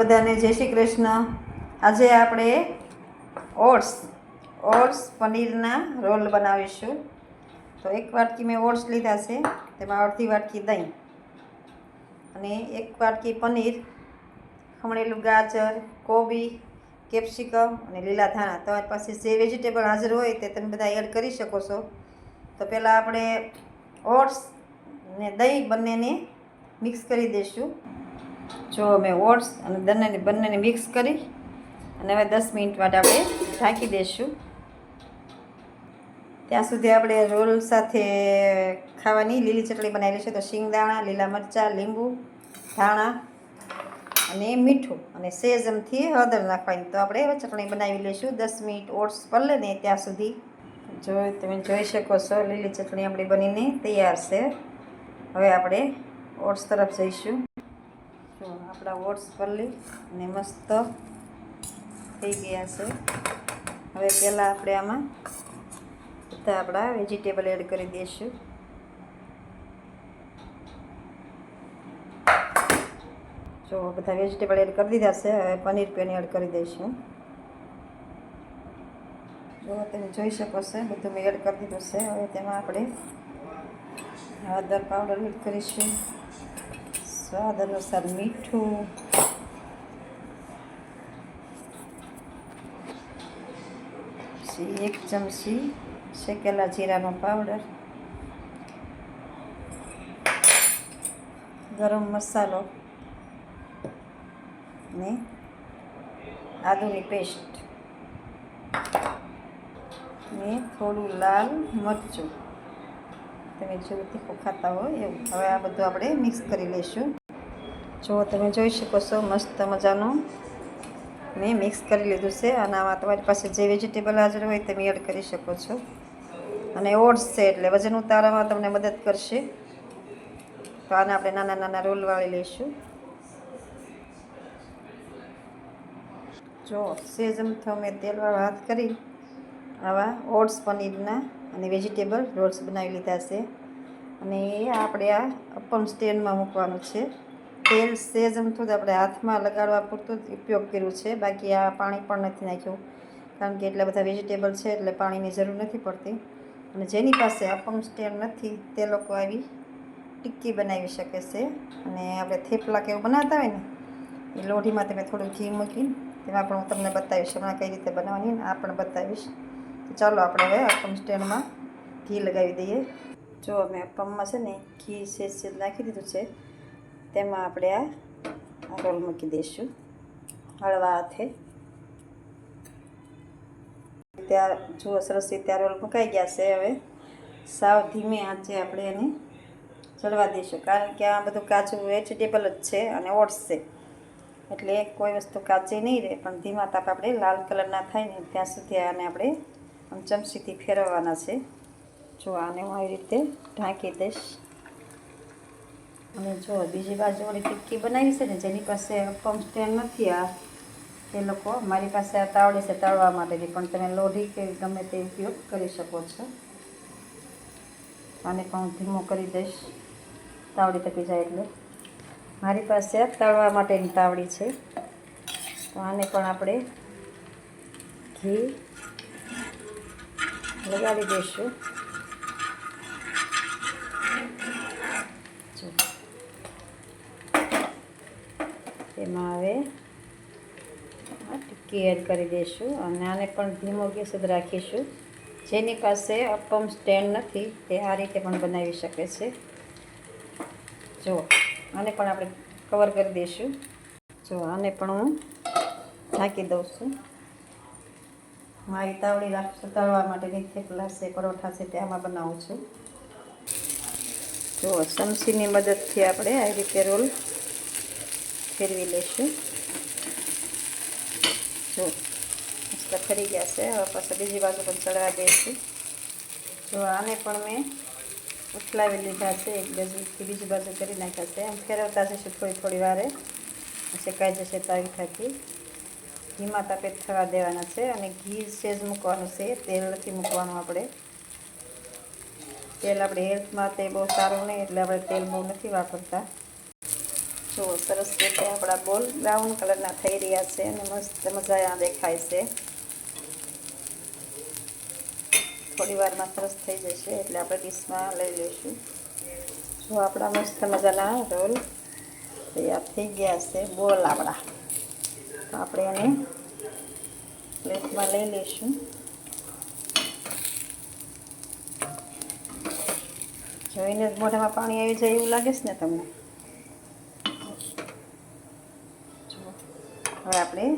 બધાને જય શ્રી કૃષ્ણ. આજે આપણે ઓટ્સ ઓટ્સ પનીરના રોલ બનાવીશું. તો એક વાટકી મેં ઓટ્સ લીધા છે, તેમાં અડધી વાટકી દહીં અને એક વાટકી પનીર, ખમણેલું ગાજર, કોબી, કેપ્સિકમ અને લીલા ધાણા. તમારી પાસે જે વેજીટેબલ હાજર હોય તે તમે બધા એડ કરી શકો છો. તો પહેલાં આપણે ઓટ્સ ને દહીં બંનેને મિક્સ કરી દઈશું. જો અમે ઓટ્સ અને બંનેને બંનેને મિક્સ કરી અને હવે દસ મિનિટ માટે આપણે ઢાંકી દઈશું. ત્યાં સુધી આપણે રોલ સાથે ખાવાની લીલી ચટણી બનાવેલી છે, તો શિંગદાણા, લીલા મરચાં, લીંબુ, ધાણા અને મીઠું અને સેજમથી હળદર નાખવાની. તો આપણે હવે ચટણી બનાવી લઈશું. દસ મિનિટ ઓટ્સ પલળે ને ત્યાં સુધી. જો તમે જોઈ શકો છો, લીલી ચટણી આપણી બનીને તૈયાર છે. હવે આપણે ઓટ્સ તરફ જઈશું. આપણા ઓટ્સ પલ્લી અને મસ્ત થઈ ગયા છે. હવે પહેલાં આપણે આમાં બધા આપણા વેજીટેબલ એડ કરી દઈશું. જો, બધા વેજીટેબલ એડ કરી દીધા છે, હવે પનીર પેન એડ કરી દઈશું. જો, તમે જોઈ શકો છો, બધું મેં એડ કરી દીધું છે. હવે તેમાં આપણે હળદર પાવડર એડ કરીશું. સ્વાદ અનુસાર મીઠું. એક ચમચી શેકેલા જીરાનો પાવડર. ગરમ મસાલો. ને આદુની પેસ્ટ. ને થોડું લાલ મરચું. તમે જેવું તીખું ખાતા હોય એવું. હવે આ બધું આપણે મિક્સ કરી લઈશું. જો તમે જોઈ શકો છો, મસ્ત મજાનું. મેં મિક્સ કરી લીધું છે અને આમાં તમારી પાસે જે વેજીટેબલ હાજર હોય તમે એડ કરી શકો છો. અને ઓટ્સ છે એટલે વજન ઉતારવામાં તમને મદદ કરશે. તો આને આપણે નાના નાના રોલ વાળી લઈશું. જો સેજમથો મેં તેલવાળો હાથ કરી, આવા ઓટ્સ પનીરના અને વેજીટેબલ રોલ્સ બનાવી લીધા છે. અને એ આપણે આ અપમ સ્ટેન્ડમાં મૂકવાનું છે. તેલ, સેજ અમથું જ આપણે હાથમાં લગાડવા પૂરતું જ ઉપયોગ કર્યું છે. બાકી આ પાણી પણ નથી નાખ્યું. કારણ કે એટલા બધા વેજીટેબલ છે, એટલે પાણીની જરૂર નથી પડતી. અને જેની પાસે અપમ સ્ટેન્ડ નથી, તે લોકો આવી ટિક્કી બનાવી શકે છે. અને આપણે થેપલા કે એવું બનાવતા હોય ને, એ લોઢીમાં તમે થોડું ઘી મૂકીને, તેમાં પણ હું તમને બતાવીશ હમણાં કઈ રીતે બનાવવાની આ પણ બતાવીશ. ચાલો આપણે હવે અપમ સ્ટેન્ડમાં ઘી લગાવી દઈએ. જો અમે અપમમાં છે ને ઘી સેજ સેજ નાખી દીધું છે તેમાં આપણે આ રોલ મૂકી દઈશું. હળવા હાથે. ત્યાં જુઓ, સરસ રીતે રોલ મુકાઈ ગયા છે હવે. સાવ ધીમે આંચે આપણે એને ચડવા દઈશું. કારણ કે આ બધું કાચું વેજીટેબલ જ છે અને ઓટ્સ છે. એટલે કોઈ વસ્તુ કાચી નહીં રહે, પણ ધીમા તાપ આપણે લાલ કલરના થાય ને ત્યાં સુધી આને આપણે ચમચીથી ફેરવવાના છે. જો આને હું આવી રીતે ઢાંકી દઈશ. અને જો બીજી બાજુ વાળી ટિક્કી બનાવી છે ને, જેની પાસે અપમ સ્ટેન્ડ નથી આ, એ લોકો મારી પાસે આ તાવડી છે તળવા માટેની પણ તમે લોઢી કે ગમે તે ઉપયોગ કરી શકો છો. આને પણ હું ધીમો કરી દઈશ. તાવડી તપી જાય એટલે. મારી પાસે તળવા માટેની તાવડી છે. તો આને પણ આપણે ઘી લગાડી દઈશું જો તેમાં હવે ટિક્કી એડ કરી દઈશું અને આને પણ ધીમો ગેસ જ રાખીશું. જેની પાસે અપમ સ્ટેન્ડ નથી, તે આ રીતે પણ બનાવી શકે છે. જો, આને પણ આપણે કવર કરી દઈશું. જો, આને પણ હું ઢાંકી દઉં છું. મારી તાવડી રાખશું તળવા માટેની થેપલા છે, પરોઠા છે, તે આમાં બનાવું છું. જો ચમચીની મદદથી આપણે આવી રીતે રોલ ફેરવી લઈશું. જો, મસ્ત ફરી ગયા છે. હવે પાછા બીજી બાજુ પણ ચડવા દઈશું જો, આને પણ મેં ઉથલાવી લીધા છે. એક બાજુથી બીજી બાજુ કરી નાખ્યા છે. એમ ફેરવતા જશે થોડી થોડી વારે. શેકાઈ જશે તાવીથાથી ઘીમાં તાપે થવા દેવાના છે અને ઘી સેજ મૂકવાનું છે. તેલ નથી મૂકવાનું આપણે. તેલ આપણે હેલ્થ માટે બહુ સારું નહીં, એટલે આપણે તેલ બહુ નથી વાપરતા. જુઓ સરસ રીતે આપણા બોલ બ્રાઉન કલરના થઈ રહ્યા છે અને મસ્ત મજા દેખાય છે. થોડી વારમાં સરસ થઈ જશે એટલે આપણે ડીશમાં લઈ લઈશું. જો આપણા મસ્ત મજાના રોલ તૈયાર થઈ ગયા છે, બોલ આપણા. તો આપણે એને પ્લેટમાં લઈ લઈશું. જોઈને જ મોઢામાં પાણી આવી જાય એવું લાગે છે ને તમને જુઓ હવે આપણે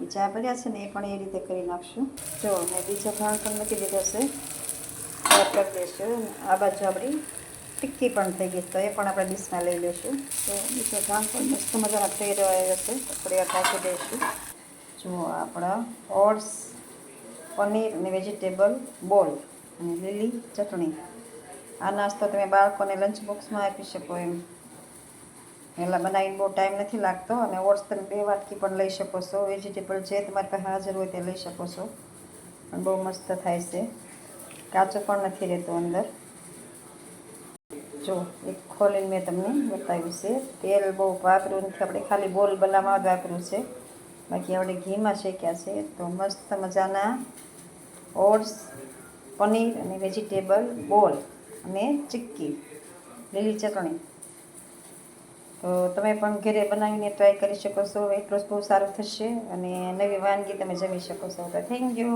બીજા ભર્યા છે ને એ પણ એ રીતે કરી નાખશું. જો મેં બીજો ભાગ પણ મૂકી દીધો છે. કરી દઈશું આ બાજુ આપણી ટિક્કી પણ થઈ ગઈ તો એ પણ આપણે ડીશમાં લઈ લઈશું. તો બીજો ભાગ પણ મસ્ત મજાનો થઈ રહ્યો છે થોડી વાર ઢાંકી દઈશું. જો, આપણા ઓટ્સ, પનીર અને વેજીટેબલ બોલ અને લીલી ચટણી. આ નાસ્તો તમે બાળકોને લંચ બોક્સમાં આપી શકો એમ. પહેલાં બનાવીને બહુ ટાઈમ નથી લાગતો અને ઓટ્સ તમે બે વાટકી પણ લઈ શકો છો. વેજીટેબલ જે તમારી પાસે હાજર હોય તે લઈ શકો છો. પણ બહુ મસ્ત થાય છે. કાચો પણ નથી રહેતો અંદર. જો, એક ખોલીને મેં તમને બતાવ્યું છે. તેલ બહુ વાપર્યું નથી. આપણે ખાલી બોલ બનાવવા જ વાપર્યું છે. બાકી આપણે ઘીમાં શેક્યા છે. તો મસ્ત મજાના ઓટ્સ, પનીર અને વેજીટેબલ બોલ અને ચીક્કી, લીલી ચટણી. તો તમે પણ ઘરે બનાવીને ટ્રાય કરી શકો છો. એટલું જ બહુ સારું થશે અને નવી વાનગી તમે જમી શકો છો. તો થેન્ક યુ